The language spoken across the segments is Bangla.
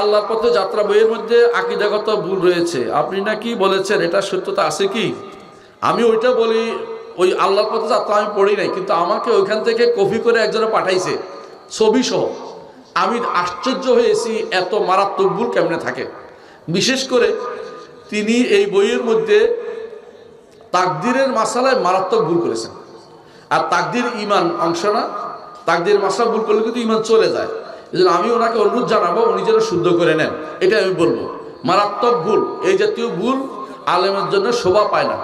আল্লাহর পথে যাত্রা বইয়ের মধ্যে আকিদাগত ভুল রয়েছে। আপনি নাকি বলেছেন, এটা সত্যতা আছে কি? আমি ওইটা বলি, ওই আল্লাহর পথে যাত্রা আমি পড়ি নাই, কিন্তু আমাকে ওইখান থেকে কপি করে একজনে পাঠাইছে ছবি সহ আমি আশ্চর্য হয়েছি এত মারাত্মক ভুল কেমনে থাকে। বিশেষ করে তিনি এই বইয়ের মধ্যে তাকদিরের মাসালায় মারাত্মক ভুল করেছেন। আর তাকদির ইমান অংশ না, তাকদির মাসলা ভুল করলে কিন্তু ইমান চলে যায়। এই জন্য আমি ওনাকে অনুরোধ জানাব, উনি যেন শুদ্ধ করে নেন। এটা আমি বলব। মারাত্মক ভুল, এই জাতীয় ভুল আলেমের জন্য শোভা পায় না।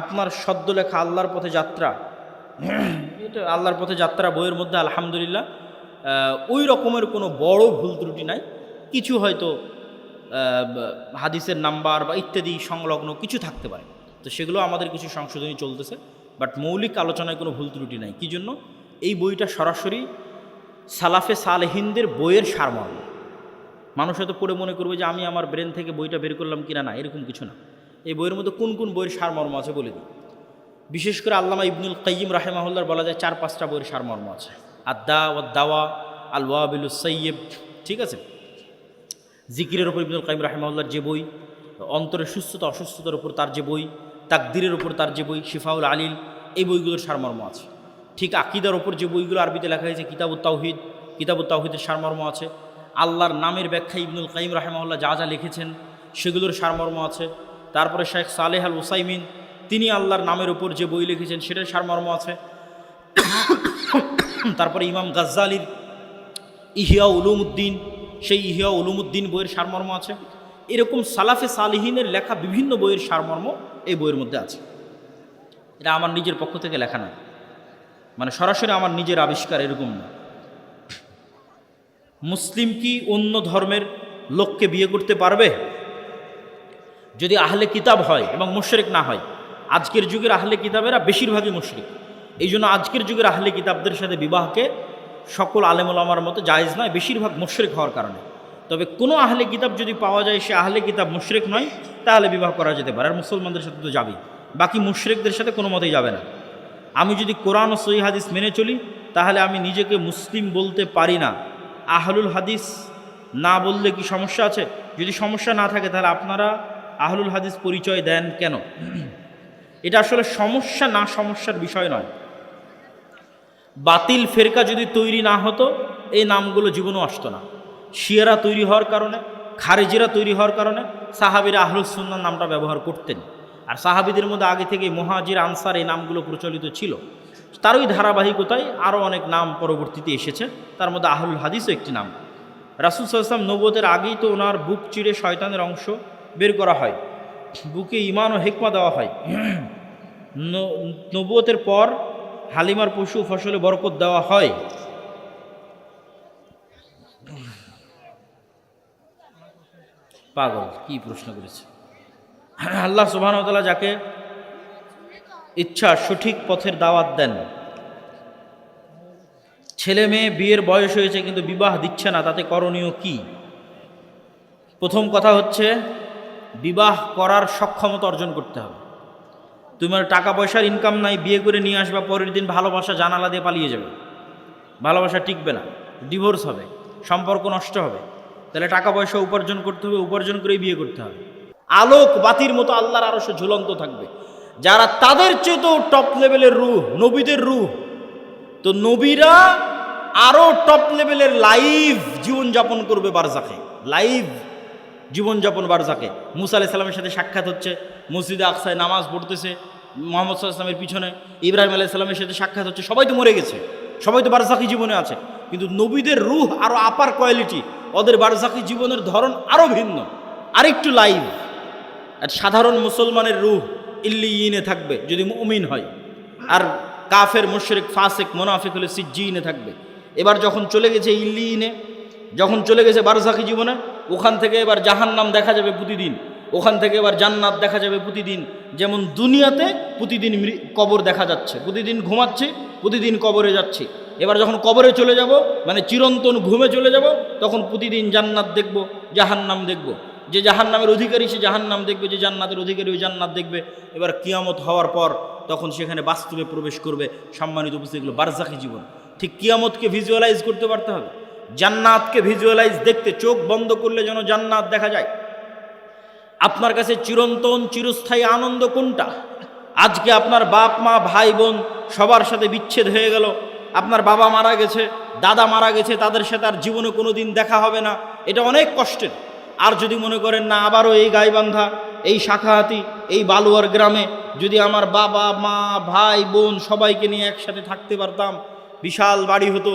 আপনার সদ্য লেখা আল্লাহর পথে যাত্রা, এটা আল্লাহর পথে যাত্রা বইয়ের মধ্যে আলহামদুলিল্লাহ ওই রকমের কোনো বড় ভুল ত্রুটি নাই। কিছু হয়তো হাদিসের নাম্বার বা ইত্যাদি সংলগ্ন কিছু থাকতে পারে। তো সেগুলো আমাদের কিছু সংশোধনী চলতেছে, বাট মৌলিক আলোচনায় কোনো ভুল ত্রুটি নাই। কী জন্য? এই বইটা সরাসরি সালাফে সালেহিনদের বইয়ের সারমর্ম। মানুষ হয়তো পড়ে মনে করবে যে আমি আমার ব্রেন থেকে বইটা বের করলাম কিনা না, এরকম কিছু না। এই বইয়ের মধ্যে কোন কোন বইয়ের সারমর্ম আছে বলে দিই। বিশেষ করে আল্লামা ইবনুল কাইম রাহেমাহুল্লার বলা যায় চার পাঁচটা বইয়ের সারমর্ম আছে। আদা ও দাওয়া আল ওয়াবিল সৈয়ব ঠিক আছে? জিকিরের ওপর ইবনুল কাইম রাহেমাহুল্লার যে বই অন্তরের সুস্থতা, অসুস্থতার উপর তার যে বই, তাকদিরের ওপর তার যে বই, শিফাউল আলিল, এই বইগুলোর সারমর্ম আছে। ঠিক আকিদার ওপর যে বইগুলো আরবিতে লেখা হয়েছে, কিতাবুত তাওহিদ, কিতাবুত তাওহিদের সারমর্ম আছে। আল্লাহর নামের ব্যাখ্যা ইবনুল কাইম রাহেমাহুল্লাহ যা যা লিখেছেন, সেগুলোর সারমর্ম আছে। তারপরে শেখ সালেহ আল ওসাইমিন তিনি আল্লাহর নামের ওপর যে বই লিখেছেন, সেটার সারমর্ম আছে। তারপরে ইমাম গাজ্জালির ইহিয়া উলুমুদ্দিন, সেই ইহিয়া উলুমুদ্দিন বইয়ের সারমর্ম আছে। এরকম সালাফে সালিহিনের লেখা বিভিন্ন বইয়ের সারমর্ম এই বইয়ের মধ্যে আছে। এটা আমার নিজের পক্ষ থেকে লেখা না। মানে সরাসরি আমার নিজের আবিষ্কার এরকম না। মুসলিম কি অন্য ধর্মের লোককে বিয়ে করতে পারবে? যদি আহলে কিতাব হয় এবং মুশরিক না হয়, আজকের যুগের আহলে কিতাবেরা বেশিরভাগই মুশরিক। এই জন্য আজকের যুগের আহলে কিতাবদের সাথে বিবাহকে সকল আলেমুলামার মতো জায়েজ নয়, বেশিরভাগ মুশরিক হওয়ার কারণে। তবে কোনো আহলে কিতাব যদি পাওয়া যায় সে আহলে কিতাব মুশরিক নয়, তাহলে বিবাহ করা যেতে পারে। আর মুসলমানদের সাথে তো যাবেই। বাকি মুশরিকদের সাথে কোনো মতেই যাবে না। আমি যদি কোরআন ও সহি হাদিস মেনে চলি, তাহলে আমি নিজেকে মুসলিম বলতে পারি না। আহলুল হাদিস না বললে কি সমস্যা আছে? যদি সমস্যা না থাকে, তাহলে আপনারা আহলুল হাদিস পরিচয় দেন কেন? এটা আসলে সমস্যা না সমস্যার বিষয় নয়। বাতিল ফেরকা যদি তৈরি না হতো, এই নামগুলো জীবনও আসতো না। শিয়ারা তৈরি হওয়ার কারণে, খারেজিরা তৈরি হওয়ার কারণে সাহাবিরা আহলুসুন্নার নামটা ব্যবহার করতেন। আর সাহাবিদের মধ্যে আগে থেকে মহাজির, আনসার এই নামগুলো প্রচলিত ছিল। তারই ধারাবাহিকতায় আরও অনেক নাম পরবর্তীতে এসেছে। তার মধ্যে আহুল হাদিসও একটি নাম। রাসুল সাল্লাম নবতের আগেই তো ওনার বুক চিড়ে শয়তানের অংশ বের করা হয়। বুকে ইমান ও হেকমা দেওয়া হয়। ন- নবুয়তের পর হালিমার পশু ফসলে বরকত দেওয়া হয়। পাগল, কি প্রশ্ন করেছে? আল্লাহ সুবাহতাল্লাহ যাকে ইচ্ছা সঠিক পথের দাওয়াত দেন। ছেলে মেয়ে বিয়ের বয়স হয়েছে কিন্তু বিবাহ দিচ্ছে না, তাতে করণীয় কি? প্রথম কথা হচ্ছে, বিবাহ করার সক্ষমতা অর্জন করতে হবে। তোমার টাকা পয়সার ইনকাম নাই, বিয়ে করে নিয়ে আসবা, পরের দিন ভালোবাসা জানালা দিয়ে পালিয়ে যাবে। ভালোবাসা টিকবে না ডিভোর্স হবে, সম্পর্ক নষ্ট হবে। তাহলে টাকা পয়সা উপার্জন করতে হবে, উপার্জন করেই বিয়ে করতে হবে। আলোক বাতির মতো আল্লাহর আরও সে ঝুলন্ত থাকবে। যারা তাদের চেয়েতেও টপ লেভেলের রুহ, নবীদের রুহ, তো নবীরা আরও টপ লেভেলের লাইভ জীবনযাপন করবে বারজাকে লাইভ জীবনযাপন বারজাকে মুসা আলাহ সাল্লামের সাথে সাক্ষাৎ হচ্ছে, মসজিদে আকসায় নামাজ পড়তেছে, মোহাম্মদ সাল্লামের পিছনে, ইব্রাহিম আলাহ সাল্লামের সাথে সাক্ষাৎ হচ্ছে, সবাই তো মরে গেছে, সবাই তো বারজাকি জীবনে আছে। কিন্তু নবীদের রুহ আরও আপার কোয়ালিটি ওদের বারজাকি জীবনের ধরন আরও ভিন্ন, আরেকটু লাইভ আর সাধারণ মুসলমানের রুহ ইল্লিয়িনে থাকবে যদি মুমিন হয়। আর কাফের, মুশরিক, ফাসেক মোনাফিক হলে সিজ্জিনে থাকবে। এবার যখন চলে গেছে ইল্লিয়িনে, যখন চলে গেছে বারজাকি জীবনে, ওখান থেকে এবার জাহান্নাম দেখা যাবে প্রতিদিন। ওখান থেকে এবার জান্নাত দেখা যাবে প্রতিদিন। যেমন দুনিয়াতে প্রতিদিন কবর দেখা যাচ্ছে। প্রতিদিন ঘুমাচ্ছে, প্রতিদিন কবরে যাচ্ছে। এবার যখন কবরে চলে যাব মানে চিরন্তন ঘুমে চলে যাব, তখন প্রতিদিন জান্নাত দেখব, জাহান্নাম দেখব। যে জাহান্নামের অধিকারী, সে জাহান্নাম দেখবে, যে জান্নাতের অধিকারী, ওই জান্নাত দেখবে। এবার কিয়ামত হওয়ার পর তখন সেখানে বাস্তবে প্রবেশ করবে সম্মানিত উপস্থিতিগুলো বারজাকি জীবন। ঠিক কিয়ামতকে ভিজুয়ালাইজ করতে পারতে হবে। জান্নাতকে ভিজুয়ালাইজ দেখতে চোখ বন্ধ করলে যেন জান্নাত দেখা যায়। আপনার কাছে চিরন্তন, চিরস্থায়ী আনন্দ কোনটা? আজকে আপনার বাপ, মা, ভাই, বোন সবার সাথে বিচ্ছেদ হয়ে গেল। আপনার বাবা মারা গেছে, দাদা মারা গেছে, তাদের সাথে আর জীবনে কোনো দিন দেখা হবে না। এটা অনেক কষ্টের। আর যদি মনে করেন, না, আবারও এই গাইবান্ধা, এই শাখাহাতি, এই বালুয়ার গ্রামে যদি আমার বাবা, মা, ভাই, বোন সবাইকে নিয়ে একসাথে থাকতে পারতাম, বিশাল বাড়ি হতো,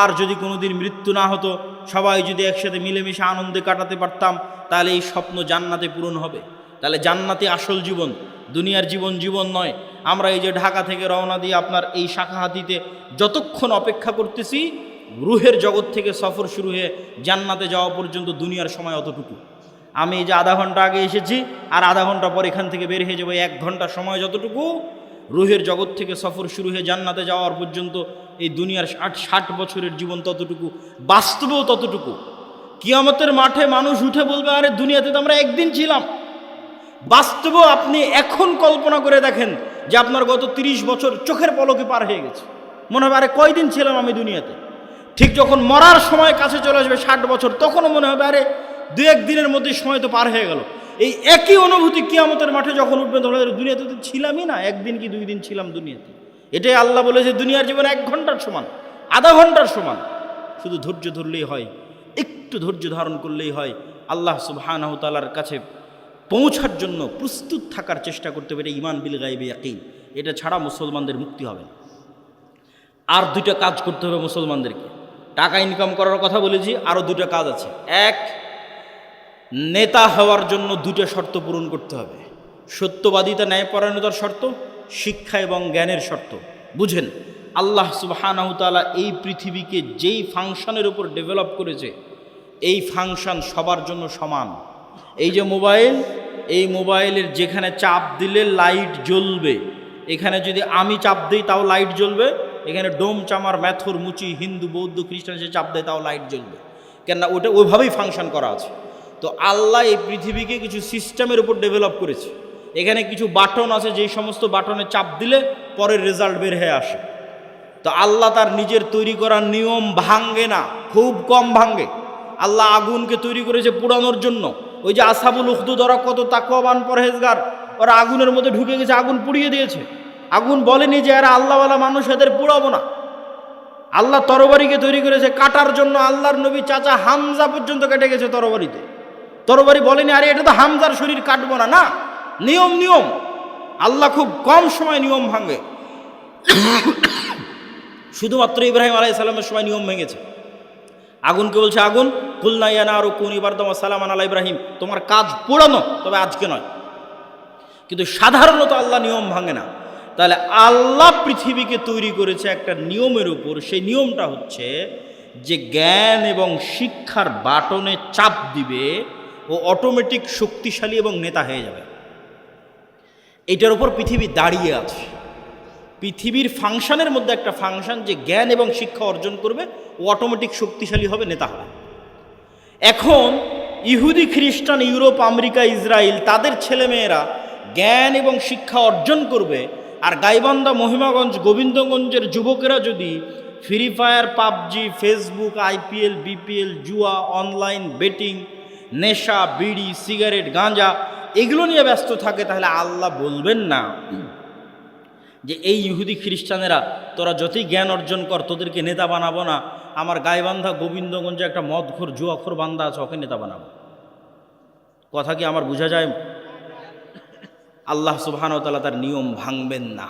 আর যদি কোনোদিন মৃত্যু না হতো, সবাই যদি একসাথে মিলেমিশে আনন্দে কাটাতে পারতাম, তাহলে এই স্বপ্ন জান্নাতে পূরণ হবে। তাহলে জান্নাতে আসল জীবন, দুনিয়ার জীবন জীবন নয়। আমরা এই যে ঢাকা থেকে রওনা দিয়ে আপনার এই শাখাহাতিতে যতক্ষণ অপেক্ষা করতেছি রুহের জগৎ থেকে সফর শুরু হয়ে জান্নাতে যাওয়া পর্যন্ত দুনিয়ার সময় অতটুকু। আমি যে আধা ঘণ্টা আগে এসেছি, আর আধা ঘণ্টা পর এখান থেকে বের হয়ে যাব এক ঘণ্টা সময় যতটুকু, রুহের জগৎ থেকে সফর শুরু হয়ে জান্নাতে যাওয়ার পর্যন্ত এই দুনিয়ার ষাট ষাট বছরের জীবন ততটুকু, বাস্তবেও ততটুকু। কিয়ামতের মাঠে মানুষ উঠে বলবে, আরে, দুনিয়াতে তো আমরা একদিন ছিলাম। বাস্তবেও আপনি এখন কল্পনা করে দেখেন যে আপনার গত তিরিশ বছর চোখের পলকে পার হয়ে গেছে। মনে হবে, আরে, কয়দিন ছিলাম আমি দুনিয়াতে? ঠিক যখন মরার সময় কাছে চলে আসবে ষাট বছর, তখনও মনে হবে, আরে দু এক দিনের মধ্যে সময় তো পার হয়ে গেল। এই একই অনুভূতি কিয়ামতের মাঠে যখন উঠবেন তখন দুনিয়াতে তো ছিলামই না, একদিন কি দুই দিন ছিলাম দুনিয়াতে। এটাই আল্লাহ বলেছে, দুনিয়ার জীবন এক ঘণ্টার সমান, আধা ঘণ্টার সমান। শুধু ধৈর্য ধরলেই হয়, একটু ধৈর্য ধারণ করলেই হয়, আল্লাহ সুবহানাহু তাআলার কাছে পৌঁছার জন্য প্রস্তুত থাকার চেষ্টা করতে পারে ইমান বিল গাইবে ইয়াকিন। এটা ছাড়া মুসলমানদের মুক্তি হবে আর দুইটা কাজ করতে হবে মুসলমানদেরকে। টাকা ইনকাম করার কথা বলেছি আরও দুটো কাজ আছে। এক, নেতা হওয়ার জন্য দুটো শর্ত পূরণ করতে হবে। সত্যবাদিতা, ন্যায়পরায়ণতার শর্ত, শিক্ষা এবং জ্ঞানের শর্ত। বুঝেন, আল্লাহ সুবহানাহু তাআলা এই পৃথিবীকে যেই ফাংশনের উপর ডেভেলপ করেছে, এই ফাংশন সবার জন্য সমান। এই যে মোবাইল, এই মোবাইলের যেখানে চাপ দিলে লাইট জ্বলবে। এখানে যদি আমি চাপ দিই, তাও লাইট জ্বলবে। এখানে ডোম, চামার, ম্যাথর, মুচি, হিন্দু, বৌদ্ধ, খ্রিস্টান, সে চাপ দেয়, তাও লাইট জ্বলবে। কেননা ওটা ওইভাবেই ফাংশন করা আছে। তো আল্লাহ এই পৃথিবীকে কিছু সিস্টেমের উপর ডেভেলপ করেছে। এখানে কিছু বাটন আছে, যেই সমস্ত বাটনে চাপ দিলে পরের রেজাল্ট বের হয়ে আসে। তো আল্লাহ তার নিজের তৈরি করা নিয়ম ভাঙ্গে না, খুব কম ভাঙ্গে আল্লাহ আগুনকে তৈরি করেছে পোড়ানোর জন্য। ওই যে আসাবুল উখদুদ ওরা কত তাকওয়াবান পরহেজগার, ওরা আগুনের মধ্যে ঢুকে গেছে, আগুন পুড়িয়ে দিয়েছে। আগুন বলেনি যে এরা আল্লাহওয়ালা মানুষ, এদের পুড়াবো না। আল্লাহ তরবারিকে তৈরি করেছে কাটার জন্য, আল্লাহর নবী চাচা হামজা পর্যন্ত কেটে গেছে তরবারিতে। তরবারি বলেনি, আরে, এটা তো হামজার শরীর, কাটবো না। না, নিয়ম নিয়ম। আল্লাহ খুব কম সময় নিয়ম ভাঙে। শুধুমাত্র ইব্রাহিম আলাইসাল্লামের সময় নিয়ম ভেঙেছে। আগুনকে বলছে? আগুন, কুলনা ইয়ানা আরও কুন ইবারদমা সালামান আলা ইব্রাহিম। তোমার কাজ পোড়ানো, তবে আজকে নয়। কিন্তু সাধারণত আল্লাহ নিয়ম ভাঙে না। তাহলে আল্লাহ পৃথিবীকে তৈরি করেছে একটা নিয়মের উপর। সেই নিয়মটা হচ্ছে যে জ্ঞান এবং শিক্ষার বাটনে চাপ দিবে ও অটোমেটিক শক্তিশালী এবং নেতা হয়ে যাবে। এটার উপর পৃথিবী দাঁড়িয়ে আছে। পৃথিবীর ফাংশনের মধ্যে একটা ফাংশন যে জ্ঞান এবং শিক্ষা অর্জন করবে, ও অটোমেটিক শক্তিশালী হবে, নেতা হবে। এখন ইহুদি, খ্রিস্টান, ইউরোপ, আমেরিকা ইসরায়েল তাদের ছেলেমেয়েরা জ্ঞান এবং শিক্ষা অর্জন করবে আর গাইবান্ধা মহিমাগঞ্জ গোবিন্দগঞ্জের যুবকেরা যদি Free Fire PUBG Facebook IPL BPL জুয়া অনলাইন বেটিং নেশা, বিড়ি, সিগারেট, গাঁজা, এগুলো নিয়ে ব্যস্ত থাকে, তাহলে আল্লাহ বলবেন না। যে এই ইহুদি খ্রিস্টানেরা, তোরা যতই জ্ঞান অর্জন কর, তোদেরকে নেতা বানাবো না। আমার গাইবান্ধা গোবিন্দগঞ্জে একটা মদখোর, জুয়াখোর বান্দা আছে, ওকে নেতা বানাবো। কথা কি আমার বোঝা যায়? আল্লাহ সুবাহানতাল্লাহ তার নিয়ম ভাঙবেন না।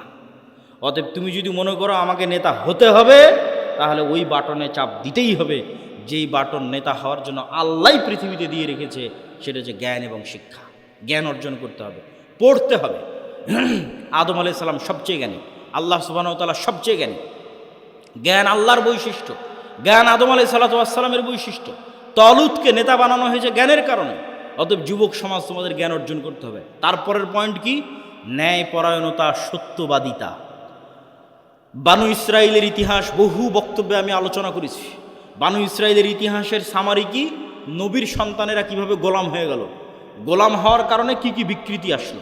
অতএব তুমি যদি মনে করো আমাকে নেতা হতে হবে, তাহলে ওই বাটনে চাপ দিতেই হবে। যেই বাটন নেতা হওয়ার জন্য আল্লাহ পৃথিবীতে দিয়ে রেখেছে, সেটা হচ্ছে জ্ঞান এবং শিক্ষা। জ্ঞান অর্জন করতে হবে, পড়তে হবে। আদম আলাই সালাম সবচেয়ে জ্ঞানী, আল্লাহ সুবাহতাল্লাহ সবচেয়ে জ্ঞানী। জ্ঞান আল্লাহর বৈশিষ্ট্য। জ্ঞান আদম আলাই সাল্লাতামের বৈশিষ্ট্য। তলুতকে নেতা বানানো হয়েছে জ্ঞানের কারণে। অতএব যুবক সমাজ তোমাদের জ্ঞান অর্জন করতে হবে। তারপরের পয়েন্ট কি? ন্যায় পরায়ণতা সত্যবাদিতা। বানু ইসরায়েলের ইতিহাস, বহু বক্তব্যে আমি আলোচনা করেছি। বানু ইসরায়েলের ইতিহাসের সামারি কি? নবীর সন্তানেরা কীভাবে গোলাম হয়ে গেল? গোলাম হওয়ার কারণে কি কি বিকৃতি আসলো?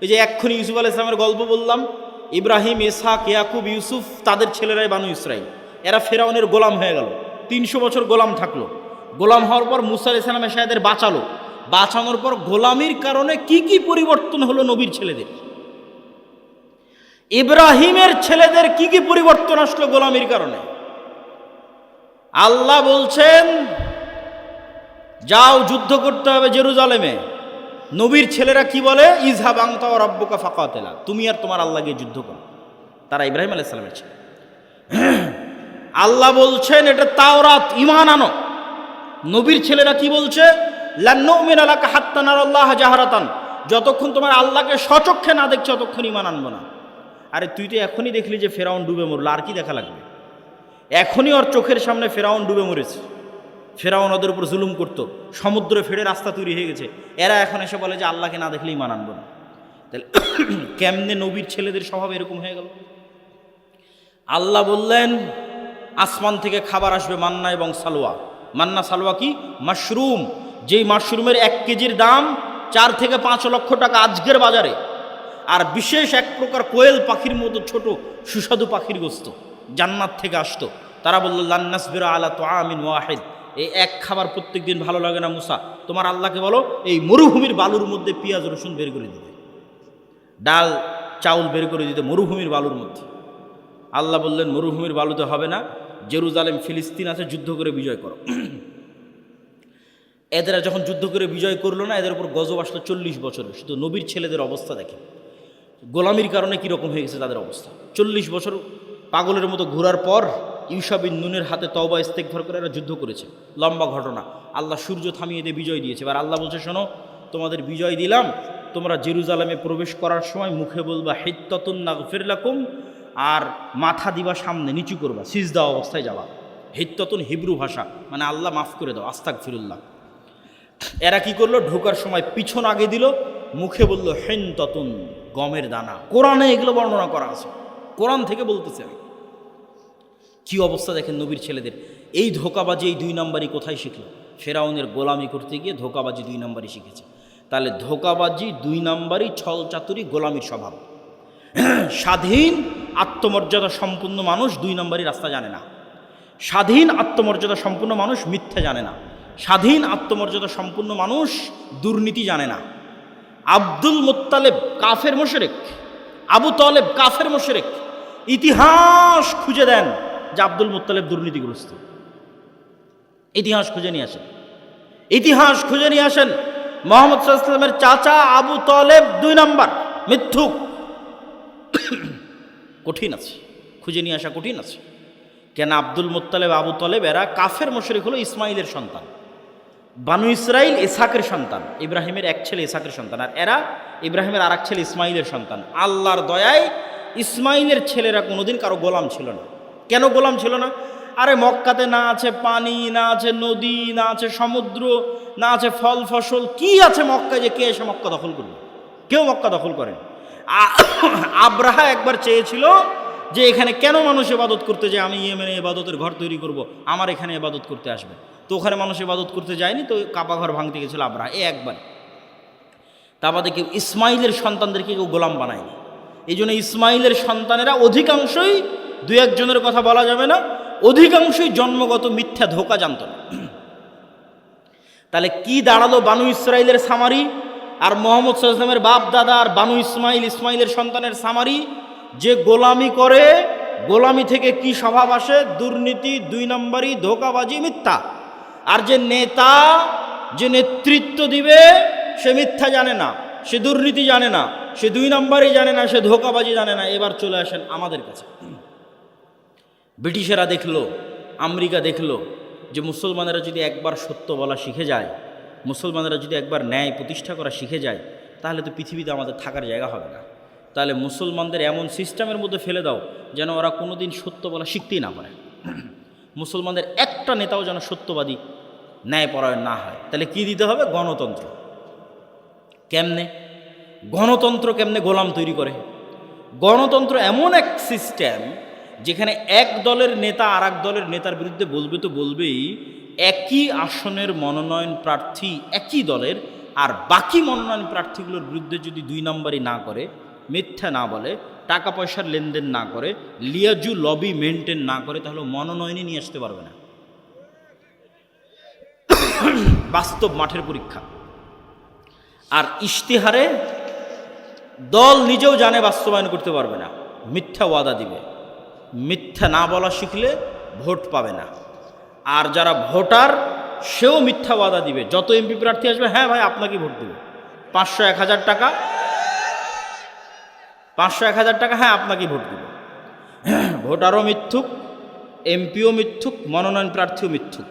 এই যে এক্ষুনি ইউসুফ আল ইসলামের গল্প বললাম, ইব্রাহিম ইসাক ইয়াকুব, ইউসুফ, তাদের ছেলেরাই বানু ইসরায়েল এরা ফেরাউনের গোলাম হয়ে গেল। তিনশো বছর গোলাম থাকল। গোলাম হওয়ার পর মুসা আলি সালাম এসে এদের বাঁচালো। বাঁচানোর পর গোলামির কারণে কি কি পরিবর্তন হলো নবীর ছেলেদের? ইব্রাহিমের ছেলেদের কি কি পরিবর্তন আসলো গোলামির কারণে? আল্লাহ বলছেন, যাও যুদ্ধ করতে হবে জেরুজালেমে। নবীর ছেলেরা কি বলে? ইজহাব আংতা ও রব্বুকা ফাকাতেলা। তুমি আর তোমার আল্লাহ গিয়ে যুদ্ধ করো। তারা ইব্রাহিম আলাইসালামের ছেলে। আল্লাহ বলছেন, এটা তাওরাত ইমান আনো। নবীর ছেলেরা কি বলছে? জাহারাতান। যতক্ষণ তোমার আল্লাহকে সচক্ষে না দেখছ, ততক্ষণ ইমান আনব না। আরে, তুই তো এখনই দেখলি যে ফেরাউন ডুবে মরলো, আর কি দেখা লাগবে? এখনই ওর চোখের সামনে ফেরাউন ডুবে মরেছে। ফেরাউন ওদের উপর জুলুম করতো, সমুদ্রে ফেরে রাস্তা তৈরি হয়ে গেছে। এরা এখন এসে বলে যে, আল্লাহকে না দেখলেই মান আনব না। তাহলে কেমনে নবীর ছেলেদের স্বভাব এরকম হয়ে গেল? আল্লাহ বললেন, আসমান থেকে খাবার আসবে মান্না এবং সালোয়া। মান্না, সালোয়া কি? মাশরুম। যেই মাশরুমের এক কেজির দাম চার থেকে পাঁচ লক্ষ টাকা আজকের বাজারে। আর বিশেষ এক প্রকার কোয়েল পাখির মতো ছোট সুস্বাদু পাখির গোস্ত জান্নাত থেকে আসতো। তারা বলল লান্নাসবিরা আলা তো আমিন ওয়াহেদ। এই এক খাবার প্রত্যেক দিন ভালো লাগে না মুসা। তোমার আল্লাহকে বলো, এই মরুভূমির বালুর মধ্যে পেঁয়াজ, রসুন বের করে দিতে ডাল, চাউল বের করে দিতে মরুভূমির বালুর মধ্যে। আল্লাহ বললেন, মরুভূমির বালুতে হবে না। জেরুজালেম, ফিলিস্তিন আছে, যুদ্ধ করে বিজয় করো। এদেরা যখন যুদ্ধ করে বিজয় করল না, এদের উপর গজব আসলো চল্লিশ বছরের। শুধু নবীর ছেলেদের অবস্থা দেখে। গোলামির কারণে কীরকম হয়ে গেছে তাদের অবস্থা? চল্লিশ বছর পাগলের মতো ঘোরার পর ইউসাবিন নুনের হাতে তওবা ইস্তেকভর করে এরা যুদ্ধ করেছে। লম্বা ঘটনা। আল্লাহ সূর্য থামিয়ে দিয়ে বিজয় দিয়েছে। এবার আল্লাহ বলছে, শোনো, তোমাদের বিজয় দিলাম। তোমরা জেরুজালামে প্রবেশ করার সময় মুখে বলবা, হিত্ততুন নাগফিরলাকুম আর মাথা দিবা সামনে, নিচু করবা, সিজদা অবস্থায় যাবা। হিত্ততুন হিব্রু ভাষা মানে আল্লাহ মাফ করে দাও আস্তাক ফিরুল্লাহ এরা কি করল? ঢোকার সময় পিছন আগে দিল, মুখে বলল, হেন ততুন, গমের দানা। কোরআনে এগুলো বর্ণনা করা আছে। কোরআন থেকে বলতেছে আমি। কি অবস্থা দেখেন নবীর ছেলেদের। এই ধোকাবাজি এই দুই নাম্বারই কোথায় শিখলো? ফেরাউনের গোলামি করতে গিয়ে ধোকাবাজি দুই নাম্বারই শিখেছে। তাহলে ধোকাবাজি দুই নাম্বারই ছল চাতুরি গোলামির স্বভাব। স্বাধীন আত্মমর্যাদা সম্পূর্ণ মানুষ দুই নম্বরই রাস্তা জানে না। স্বাধীন আত্মমর্যাদা সম্পূর্ণ মানুষ মিথ্যা জানে না। স্বাধীন আত্মমর্যাদা সম্পূর্ণ মানুষ দুর্নীতি জানে না। আব্দুল মোত্তালেব কাফের মোশরেক, আবু তলেব কাফের মোশরেক ইতিহাস খুঁজে দেন যে আব্দুল মোত্তালেব দুর্নীতিগ্রস্ত। ইতিহাস খুঁজে নিয়ে আসেন। ইতিহাস খুঁজে নিয়ে আসেন মোহাম্মদ সাল্লামের চাচা আবু তলেব দুই নাম্বার, মিথ্যুক। কঠিন আছে, খুঁজে নিয়ে আসা কঠিন আছে। কেন আব্দুল মোত্তালেব, আবু তলেব এরা কাফের মশরিক হলো ইসমাইলের সন্তান। বানু ইসরাইল ইসাকের সন্তান, ইব্রাহিমের এক ছেলে ইসাকের সন্তান, আর এরা ইব্রাহিমের আর এক ছেলে ইসমাইলের সন্তান। আল্লাহর দয়ায় ইসমাইলের ছেলেরা কোনোদিন কারও গোলাম ছিল না। কেন গোলাম ছিল না? আরে মক্কাতে না আছে পানি, না আছে নদী, না আছে সমুদ্র, না আছে ফল ফসল, কি আছে মক্কায় যে কে এসে মক্কা দখল করবে কেউ মক্কা দখল করেন। আব্রাহা একবার চেয়েছিল যে এখানে কেন মানুষ এবাদত করতে যায়? আমি ইয়েমেনে এবাদতের ঘর তৈরি করব, আমার এখানে এবাদত করতে আসবে। তো ওখানে মানুষ এবাদত করতে যায়নি, তো কাপা ঘর ভাঙতে গেছিল আব্রাহা এ একবার। তা বাদে কেউ ইসমাইলের সন্তানদেরকে কেউ গোলাম বানায়নি। এই জন্য ইসমাইলের সন্তানেরা অধিকাংশই দু একজনের কথা বলা যাবে না, অধিকাংশই জন্মগত মিথ্যা ধোকা জানত না। তাহলে কি দাঁড়াল বানু ইসরায়েলের সামারি? আর মোহাম্মদ সাল্লামের বাপ দাদা আর বানু ইসমাইল, ইসমাইলের সন্তানের সামারি? যে গোলামি করে, গোলামি থেকে কি স্বভাব আসে? দুর্নীতি, দুই নম্বরই ধোকাবাজি, মিথ্যা। আর যে নেতা, যে নেতৃত্ব দিবে, সে মিথ্যা জানে না, সে দুর্নীতি জানে না, সে দুই নম্বরই জানে না, সে ধোকাবাজি জানে না। এবার চলে আসেন আমাদের কাছে। ব্রিটিশেরা দেখল, আমেরিকা দেখল যে মুসলমানেরা যদি একবার সত্য বলা শিখে যায়, মুসলমানেরা যদি একবার ন্যায় প্রতিষ্ঠা করা শিখে যায়, তাহলে তো পৃথিবীতে আমাদের থাকার জায়গা হবে না। তাহলে মুসলমানদের এমন সিস্টেমের মধ্যে ফেলে দাও যেন ওরা কোনোদিন সত্য বলা শিখতেই না পারে। মুসলমানদের একটা নেতাও যেন সত্যবাদী, ন্যায়পরায়ণ না হয়। তাহলে কি দিতে হবে? গণতন্ত্র। কেমনে? গণতন্ত্র কেমনে গোলাম তৈরি করে? গণতন্ত্র এমন এক সিস্টেম যেখানে এক দলের নেতা আর দলের নেতার বিরুদ্ধে বলবে তো বলবেই, একই আসনের মনোনয়ন প্রার্থী একই দলের আর বাকি মনোনয়ন প্রার্থীগুলোর বিরুদ্ধে যদি দুই নম্বরই না করে মিথ্যা না বলে টাকা পয়সার লেনদেন না করে, লিয়াজু লবি মেনটেন না করে, তাহলে মনোনয়নই নিয়ে আসতে পারবে না। বাস্তব মাঠের পরীক্ষা। আর ইশতেহারে দল নিজেও জানে বাস্তবায়ন করতে পারবে না। মিথ্যা ওয়াদা দিবে। মিথ্যা না বলা শিখলে ভোট পাবে না। আর যারা ভোটার, সেও মিথ্যা ওয়াদা দিবে। যত এমপি প্রার্থী আসবে হ্যাঁ ভাই আপনাকে ভোট দেবে। পাঁচশো এক হাজার টাকা পাঁচশো এক হাজার টাকা হ্যাঁ আপনাকে ভোট দেবে। ভোটারও মিথ্যুক, এমপিও মিথ্যুক, মনোনয়ন প্রার্থীও মিথ্যুক।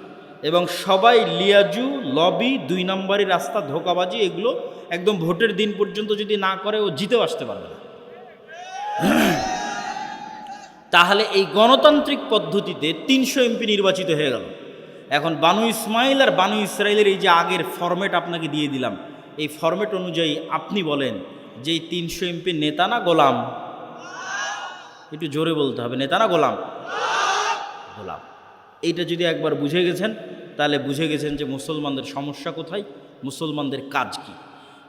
এবং সবাই লিয়াজু, লবি, দুই নম্বরই রাস্তা, ধোকাবাজি, এগুলো একদম ভোটের দিন পর্যন্ত যদি না করে, ও জিতেও আসতে পারবে না। তাহলে এই গণতান্ত্রিক পদ্ধতিতে তিনশো এমপি নির্বাচিত হয়ে গেল। এখন বানু ইসমাইল আর বানু ইসরায়েলের এই যে আগের ফরম্যাট আপনাকে দিয়ে দিলাম, এই ফরম্যাট অনুযায়ী আপনি বলেন যে এই তিনশো এমপি নেতা না গোলাম? একটু জোরে বলতে হবে, নেতা না গোলাম? গোলাম। এইটা যদি একবার বুঝে গেছেন, তাহলে বুঝে গেছেন যে মুসলমানদের সমস্যা কোথায়, মুসলমানদের কাজ কি।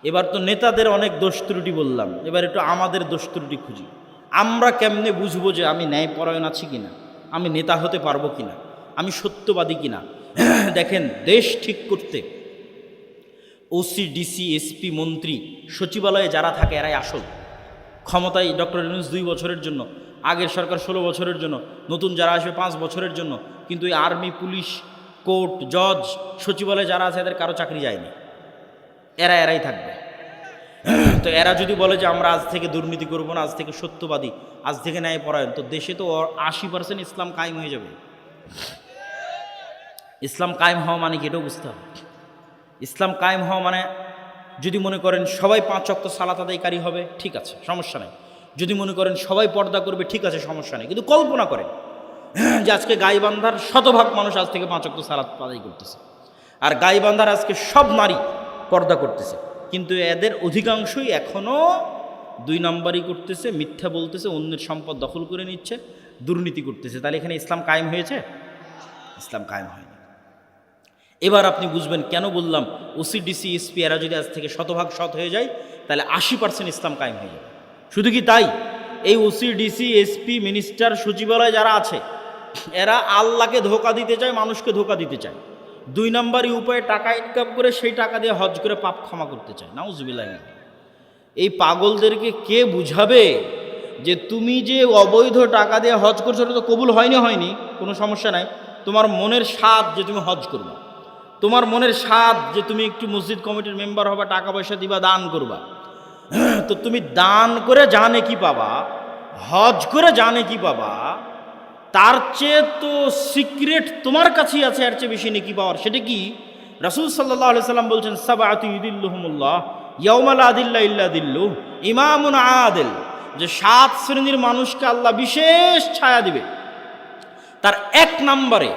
এবার তো নেতাদের অনেক দোষ ত্রুটি বললাম, এবার একটু আমাদের দোষ ত্রুটি খুঁজি। আমরা কেমনে বুঝব যে আমি ন্যায়পরায়ণ আছি কিনা? আমি নেতা হতে পারব কিনা? আমি সত্যবাদী কিনা? দেখেন, দেশ ঠিক করতে ওসি, ডিসি, এসপি, মন্ত্রী, সচিবালয়ে যারা থাকে এরাই আসল। ক্ষমতায় ডক্টর ইউনুস দুই বছরের জন্য, আগের সরকার ষোলো বছরের জন্য, নতুন যারা আসবে পাঁচ বছরের জন্য, কিন্তু এই আর্মি, পুলিশ, কোর্ট, জজ, সচিবালয়ে যারা আছে এদের কারও চাকরি যায়নি। এরা এরাই থাকবে। তো এরা যদি বলে যে আমরা আজ থেকে দুর্নীতি করব না, আজ থেকে সত্যবাদী, আজ থেকে ন্যায় পরায়ণ তো দেশে তো আশি পার্সেন্ট ইসলাম কায়েম হয়ে যাবে। ইসলাম কায়েম হওয়া মানে কি এটাও বুঝতে হবে। ইসলাম কায়েম হওয়া মানে যদি মনে করেন সবাই পাঁচ অক্ত সালাত আদায়কারী হবে, ঠিক আছে, সমস্যা নেই। যদি মনে করেন সবাই পর্দা করবে, ঠিক আছে, সমস্যা নেই। কিন্তু কল্পনা করেন যে আজকে গাইবান্ধার শতভাগ মানুষ আজ থেকে পাঁচ অক্ত সালাত আদায় করতেছে। আর গাইবান্ধার আজকে সব নারী পর্দা করতেছে। কিন্তু এদের অধিকাংশই এখনও দুই নম্বরই করতেছে, মিথ্যা বলতেছে, অন্যের সম্পদ দখল করে নিচ্ছে, দুর্নীতি করতেছে। তাহলে এখানে ইসলাম কায়েম হয়েছে? ইসলাম কায়েম হয়নি। এবার আপনি বুঝবেন কেন বললাম ওসিডিসি এসপি এরা যদি আজ থেকে শতভাগ সৎ হয়ে যায়, তাহলে আশি পার্সেন্ট ইসলাম কায়েম হয়ে যাবে। শুধু কি তাই? এই ওসিডিসি এসপি মিনিস্টার সচিবালয় যারা আছে, এরা আল্লাহকে ধোকা দিতে চায়, মানুষকে ধোকা দিতে চায়। দুই নম্বরই উপায়ে টাকা ইনকাম করে সেই টাকা দিয়ে হজ করে পাপ ক্ষমা করতে চায়। নাউজুবিল্লাহ। এই পাগলদেরকে কে বুঝাবে যে তুমি যে অবৈধ টাকা দিয়ে হজ করছ ওটা তো কবুল হয়নি হয়নি, কোনো সমস্যা নাই। তোমার মনের স্বাদ যে তুমি হজ করবা। তোমার মনের স্বাদ যে তুমি একটু মসজিদ কমিটির মেম্বার হবা, টাকা পয়সা দিবা, দান করবা। তো তুমি দান করে জানে কি পাবা, হজ করে জানে কি পাবা, তার চেয়ে তো সিক্রেট তোমার কাছেই আছে আর চেয়ে বেশি নেকি পাওয়ার। সেটা কি? রাসুল সাল্লাহ সাল্লাম বলছেন সাবাতু ইদিল্লুহমুল্লাহ ইয়াউমাল আদিল্লা ইল্লা দিল্লু, ইমামুন আদেল। যে সাত শ্রেণির মানুষকে আল্লাহ বিশেষ ছায়া দিবে। তার এক নম্বরে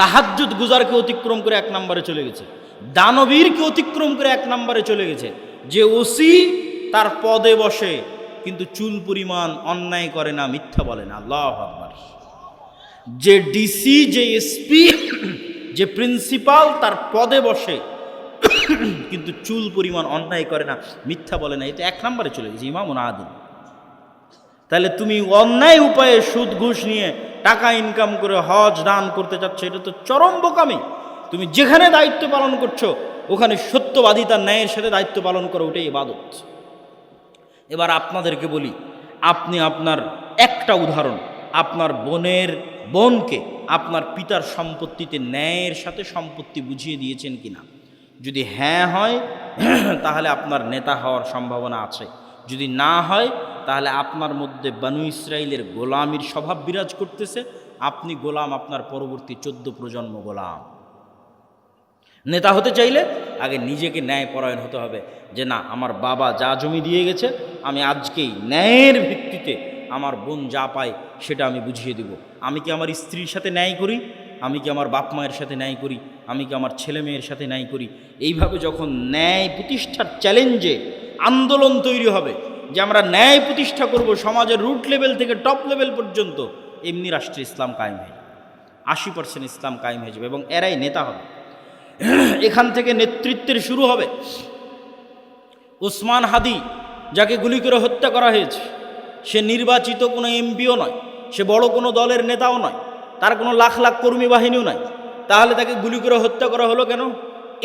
তাহাজ্জুদ গুজারকে অতিক্রম করে এক নম্বরে চলে গেছে। দানবীরকে অতিক্রম করে এক নম্বরে চলে গেছে। যে ওসি তার পদে বসে, কিন্তু চুল পরিমাণ অন্যায় করে না, মিথ্যা বলে না। আল্লাহ যে ডিসি, যে এসপি, যে প্রিন্সিপাল তার পদে বসে, কিন্তু চুল পরিমাণ অন্যায় করে না, মিথ্যা বলে না। এটা এক নম্বরে চলে গেছে ইমাম আদিন তাহলে তুমি অন্যায় উপায়ে সুদ ঘুষ নিয়ে টাকা ইনকাম করে হজ দান করতে চাচ্ছ এটা তো চরম বোকামি। তুমি যেখানে দায়িত্ব পালন করছ, ওখানে সত্যবাদিতার ন্যায়ের সাথে দায়িত্ব পালন করো ওটাই ইবাদত। এবার আপনাদেরকে বলি, আপনি আপনার একটা উদাহরণ, আপনার বোনের বোনকে আপনার পিতার সম্পত্তিতে ন্যায়ের সাথে সম্পত্তি বুঝিয়ে দিয়েছেন কিনা? যদি হ্যাঁ হয়, তাহলে আপনার নেতা হওয়ার সম্ভাবনা আছে। যদি না হয় তাহলে আপনার মধ্যে বানু ইসরায়েলের গোলামির স্বভাব বিরাজ করতেছে। আপনি গোলাম, আপনার পরবর্তী চোদ্দ প্রজন্ম গোলাম। নেতা হতে চাইলে আগে নিজেকে ন্যায় পরায়ণ হতে হবে যে না, আমার বাবা যা জমি দিয়ে গেছে, আমি আজকেই ন্যায়ের ভিত্তিতে আমার বোন যা পায় সেটা আমি বুঝিয়ে দেব। আমি কি আমার স্ত্রীর সাথে ন্যায় করি? আমি কি আমার বাপ মায়ের সাথে ন্যায় করি? আমি কি আমার ছেলে মেয়ের সাথে ন্যায় করি? এইভাবে যখন ন্যায় প্রতিষ্ঠার চ্যালেঞ্জে আন্দোলন তৈরি হবে যে আমরা ন্যায় প্রতিষ্ঠা করব সমাজের রুট লেভেল থেকে টপ লেভেল পর্যন্ত, এমনি রাষ্ট্রে ইসলাম কায়েম হয়ে যাবে। আশি পার্সেন্ট ইসলাম কায়েম হয়ে যাবে এবং এরাই নেতা হবে। এখান থেকে নেতৃত্বের শুরু হবে। ওসমান হাদি যাকে গুলি করে হত্যা করা হয়েছে, সে নির্বাচিত কোনো এমপিও নয়, সে বড় কোনো দলের নেতাও নয়, তার কোনো লাখ লাখ কর্মী বাহিনীও নয়। তাহলে তাকে গুলি করে হত্যা করা হলো কেন?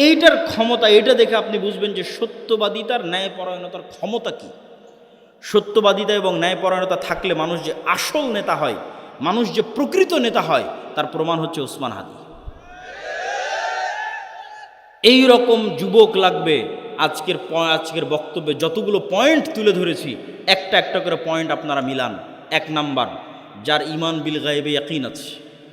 এইটার ক্ষমতা এটা দেখে আপনি বুঝবেন যে সত্যবাদিতার ন্যায়পরায়ণতার ক্ষমতা কী। সত্যবাদিতা এবং ন্যায়পরায়ণতা থাকলে মানুষ যে আসল নেতা হয়, মানুষ যে প্রকৃত নেতা হয়, তার প্রমাণ হচ্ছে ওসমান হাদি। এই রকম যুবক লাগবে, আজকের আজকের বক্তব্যে যতগুলো পয়েন্ট তুলে ধরেছি, একটা একটা করে পয়েন্ট আপনারা মিলান। এক নাম্বার, যার ইমান বিল গায়েবে ইয়াকিন আছে।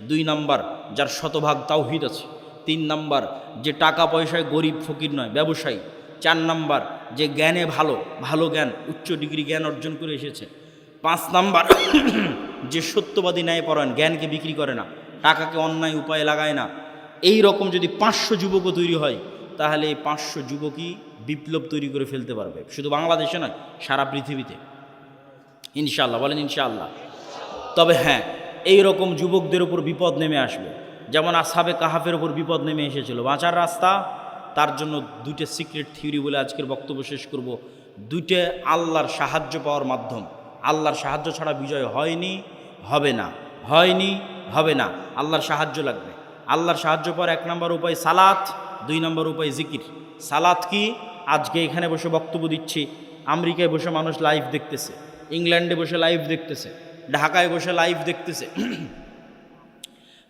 দুই নাম্বার, যার শতভাগ তাওহিদ আছে। তিন নাম্বার, যে টাকা পয়সায় গরিব ফকির নয়, ব্যবসায়ী। চার নাম্বার যে জ্ঞানে ভালো ভালো জ্ঞান, উচ্চ ডিগ্রি জ্ঞান অর্জন করে এসেছে। পাঁচ নাম্বার, যে সত্যবাদী ন্যায় পরায়ণ জ্ঞানকে বিক্রি করে না, টাকাকে অন্যায় উপায়ে লাগায় না। এই রকম যদি পাঁচশো যুবকও তৈরি হয়, তাহলে এই পাঁচশো যুবকই বিপ্লব তৈরি করে ফেলতে পারবে। শুধু বাংলাদেশে নয়, সারা পৃথিবীতে। ইনশাল্লাহ বলেন ইনশাআল্লাহ। তবে হ্যাঁ এই রকম যুবকদের উপর বিপদ নেমে আসবে। যেমন আসাবে কাহাফের উপর বিপদ নেমে এসেছিল। বাঁচার রাস্তা তার জন্য দুইটা সিক্রেট থিওরি বলে আজকের বক্তব্য শেষ করব। দুইটা আল্লাহর সাহায্য পাওয়ার মাধ্যম। আল্লাহর সাহায্য ছাড়া বিজয় হয়নি, হবে না। হয়নি, হবে না। আল্লাহর সাহায্য লাগবে। আল্লাহর সাহায্য পাওয়ার এক নম্বর উপায় সালাত, দুই নম্বর উপায় জিকির। সালাত কি? আজকে এখানে বসে বক্তব্য দিচ্ছি। আমেরিকায় বসে মানুষ লাইভ দেখতেছে। ইংল্যান্ডে বসে লাইভ দেখতেছে। ঢাকায় বসে লাইভ দেখতেছে।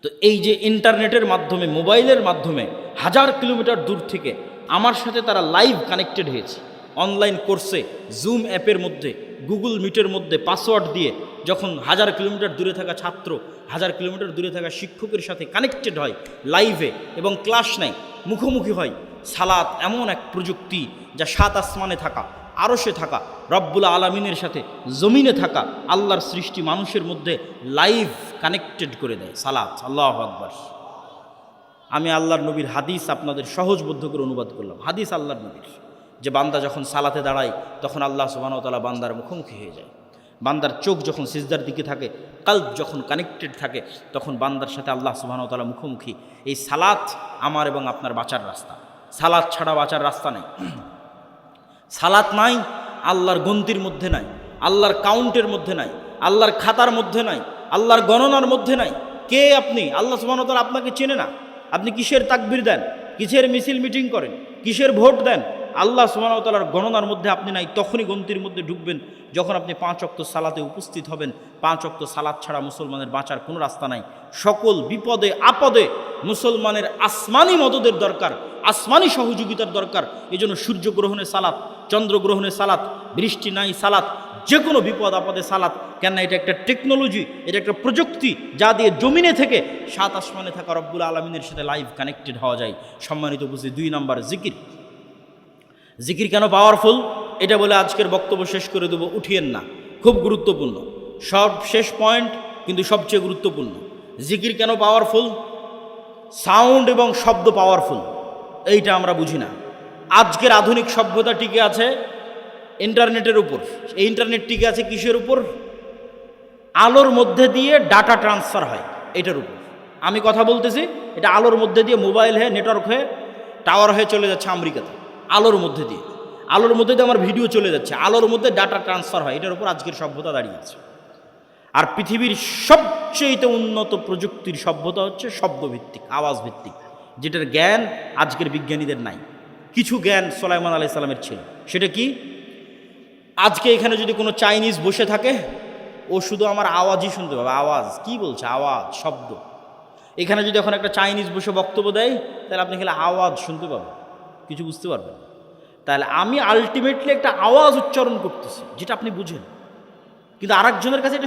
তো এই যে ইন্টারনেটের মাধ্যমে, মোবাইলের মাধ্যমে হাজার কিলোমিটার দূর থেকে আমার সাথে তারা লাইভ কানেক্টেড হয়েছে। অনলাইন কোর্সে, জুম অ্যাপের মধ্যে, গুগল মিটের মধ্যে পাসওয়ার্ড দিয়ে যখন হাজার কিলোমিটার দূরে থাকা ছাত্র, হাজার কিলোমিটার দূরে থাকা শিক্ষকের সাথে কানেক্টেড হয় লাইভে এবং ক্লাস নেয়, মুখোমুখি হয়, সালাত এমন এক প্রযুক্তি যা সাত আসমানে থাকা। আরশে থাকা, রব্বুল আলমিনের সাথে জমিনে থাকা, আল্লাহর সৃষ্টি মানুষের মধ্যে লাইভ কানেক্টেড করে দেয়। সালাত, আল্লাহ আকবর। আমি আল্লাহর নবীর হাদিস আপনাদের সহজবদ্ধ করে অনুবাদ করলাম। হাদিস আল্লাহর নবীর। যে বান্দা যখন সালাতে দাঁড়ায়, তখন আল্লাহ সুবাহতালা বান্দার মুখোমুখি হয়ে যায়। বান্দার চোখ যখন সিজদার দিকে থাকে কাল্প যখন কানেক্টেড থাকে, তখন বান্দার সাথে আল্লাহ সুবাহতালা মুখোমুখি। এই সালাত আমার এবং আপনার বাঁচার রাস্তা। সালাত ছাড়া বাঁচার রাস্তা নেই। সালাত নাই, আল্লাহর গন্তির মধ্যে নাই, আল্লাহর কাউন্টের মধ্যে নাই, আল্লাহর খাতার মধ্যে নাই, আল্লাহর গণনার মধ্যে নাই। কে আপনি? আল্লাহ সুবাহতাল আপনাকে চেনে না। আপনি কিসের তাকবির দেন? কিসের মিছিল মিটিং করেন? কিসের ভোট দেন? আল্লাহ সুবাহতালার গণনার মধ্যে আপনি নাই, তখনই গন্তির মধ্যে ঢুকবেন, যখন আপনি পাঁচ অক্ত সালাতে উপস্থিত হবেন। পাঁচ অক্ত সালাত ছাড়া মুসলমানের বাঁচার কোনো রাস্তা নাই। সকল বিপদে, আপদে মুসলমানের আসমানি মদদের দরকার, আসমানি সহযোগিতার দরকার। এই জন্য সূর্যগ্রহণে সালাত চন্দ্রগ্রহণে সালাত, বৃষ্টি নাই সালাত যে কোনো বিপদ আপদে সালাত। কেন এটা একটা টেকনোলজি এটা একটা প্রযুক্তি যা দিয়ে জমিনে থেকে সাত আসমানে থাকা রব্বুল আলমিনের সাথে লাইভ কানেক্টেড হওয়া যায়। সম্মানিত বুঝি দুই নম্বর জিকির। জিকির কেন পাওয়ারফুল এটা বলে আজকের বক্তব্য শেষ করে দেবো, উঠিয়েন না। খুব গুরুত্বপূর্ণ। সব শেষ পয়েন্ট কিন্তু সবচেয়ে গুরুত্বপূর্ণ। জিকির কেন পাওয়ারফুল সাউন্ড এবং শব্দ পাওয়ারফুল এইটা আমরা বুঝি না। আজকের আধুনিক সভ্যতা টিকে আছে ইন্টারনেটের উপর। এই ইন্টারনেট টিকে আছে কিসের উপর? আলোর মধ্যে দিয়ে ডাটা ট্রান্সফার হয়, এটার উপর। আমি কথা বলতেছি, এটা আলোর মধ্যে দিয়ে মোবাইল হয়ে, নেটওয়ার্ক হয়ে, টাওয়ার হয়ে চলে যাচ্ছে আমেরিকাতে। আলোর মধ্যে দিয়ে। আলোর মধ্যে দিয়ে আমার ভিডিও চলে যাচ্ছে। আলোর মধ্যে ডাটা ট্রান্সফার হয়, এটার উপর আজকের সভ্যতা দাঁড়িয়ে আছে। আর পৃথিবীর সবচেয়ে উন্নত প্রযুক্তির সভ্যতা হচ্ছে শব্দভিত্তিক আওয়াজ ভিত্তিক যেটার জ্ঞান আজকের বিজ্ঞানীদের নাই। কিছু জ্ঞান সোলাইমান আলাই সালামের ছিল। সেটা কি? আজকে এখানে যদি কোনো চাইনিজ বসে থাকে, ও শুধু আমার আওয়াজই শুনতে পাবে। আওয়াজ, কি বলছে? আওয়াজ, শব্দ। এখানে যদি এখন একটা চাইনিজ বসে বক্তব্য দেয়, তাহলে আপনি খেলে আওয়াজ শুনতে পাবেন। কিছু বুঝতে পারবেন? তাহলে আমি আলটিমেটলি একটা আওয়াজ উচ্চারণ করতেছি, যেটা আপনি বুঝেন। কিন্তু আরেকজনের কাছে এটা